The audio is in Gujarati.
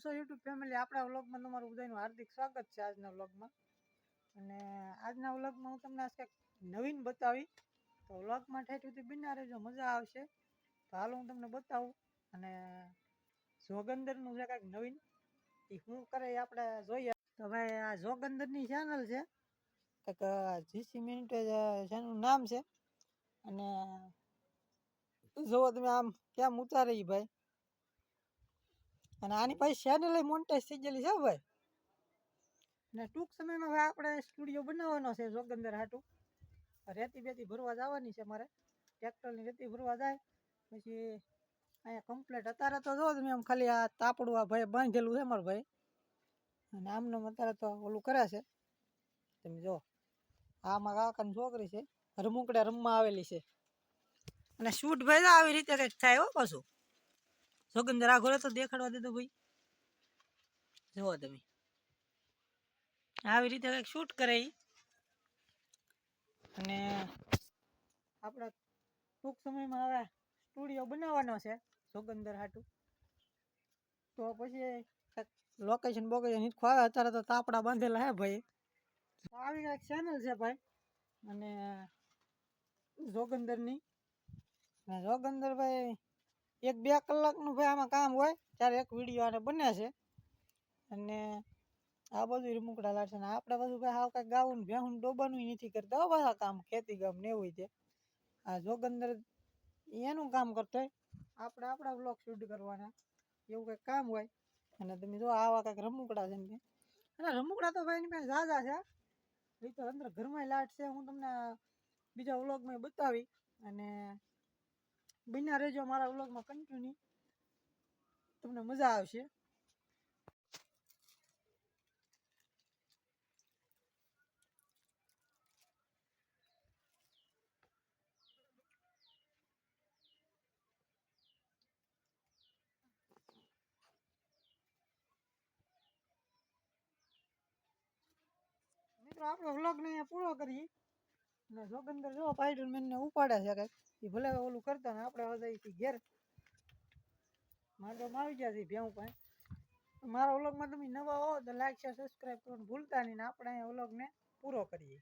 છો યુટ્યુબ ફેમિલી, આપણા વ્લોગમાં તમારું બધાનું હાર્દિક સ્વાગત છે આજના વ્લોગમાં. અને આજના વ્લોગમાં હું તમને આજ કંઈક નવીન બતાવી. તો વ્લોગમાં ઠેઠ સુધી બિના રહેજો, મજા આવશે. તો હાલ હું તમને બતાવું. અને જોગંદરનું છે કાંઈક નવીન, એ શું કરે એ આપણે જોઈએ. તો ભાઈ, આ જોગંદરની ચેનલ છે. કંઈક જીસી મિનિટે જેનું નામ છે. અને જુઓ તમે આમ કેમ ઉતારે ભાઈ. અને આની પાસે ચેનલ મોન્ટેજ થઈ ગયેલી છે ભાઈ. ને ટૂંક સમયમાં હવે આપણે સ્ટુડિયો બનાવવાનો છે જોગંદર હાટું. રેતી બેતી ભરવા જવાની છે મારે. ટ્રેક્ટરની રેતી ભરવા જાય. પછી અહીંયા કમ્પ્લેટ અત્યારે તો જો તમે આમ ખાલી આ તાપડું આ ભાઈ બાંધેલું છે મારું ભાઈ. અને આમનું અત્યારે તો ઓલું કરે છે. તમે જો, આ મારા કાકાની છોકરી છે. રમુકડે રમવા આવેલી છે. અને શૂટ ભાઈ આવી રીતે કંઈક થાય હો પાછું. આ ઘોડે તો દેખાડવા દેતો ભાઈ. જુઓ તમે. આવી રીતે કંઈક શૂટ કરે અને આપણે ટૂંક સમયમાં હવે સ્ટુડિયો બનાવવાનો છે જોગંદર હાટું. તો પછી લોકેશન બોકેશન હિંચકો આવે અત્યારે તો તાપડા બાંધેલા હે ભાઈ. આવી એક ચેનલ છે ભાઈ. અને જોગંદરની. જોગંદરભાઈ જોગંદર ભાઈ એક બે કલાકનું ભાઈ આમાં કામ હોય, ત્યારે એક વીડિયો આને બને છે. અને આ બધું રમકડા છે ને આપણે બધું ભાઈ હાવ કાંઈ ગાવું ભેહું ડોબાનું નથી કરતા હો બધા કામ ખેતી કામ ને એવું છે. આ જોગંદર એનું કામ કરતો હોય. આપણે આપણા બ્લોક શૂટ કરવાના, એવું કંઈક કામ હોય. અને તમે જો આવા કંઈક રમુકડા છે ને અને રમુકડા તો ભાઈ એની પાસે ઝાઝા છે. એ તો અંદર ઘરમાં લાટ છે હું તમને બીજા વ્લોગમાં બતાવી અને બન્યા રહેજો મારા વ્લોગમાં કન્ટિન્યુ તમને મજા આવશે. મિત્રો આપણો વ્લોગને અહીંયા પૂરો કરીએ. અને જોગંદર જો પાઇડરમેન ને ઉપાડે છે કંઈક. એ ભલે ઓલું કરતા ને આપણે હવે જઈએ ઘેર. માંડવામાં આવી છે ભેવું પાસે મારા વ્લોગમાં તમે નવા હો તો લાઈક શેર સબસ્ક્રાઈબ કરવાનું ભૂલતા નહીં ને આપણે અહીંયા વ્લોગને પૂરો કરીએ.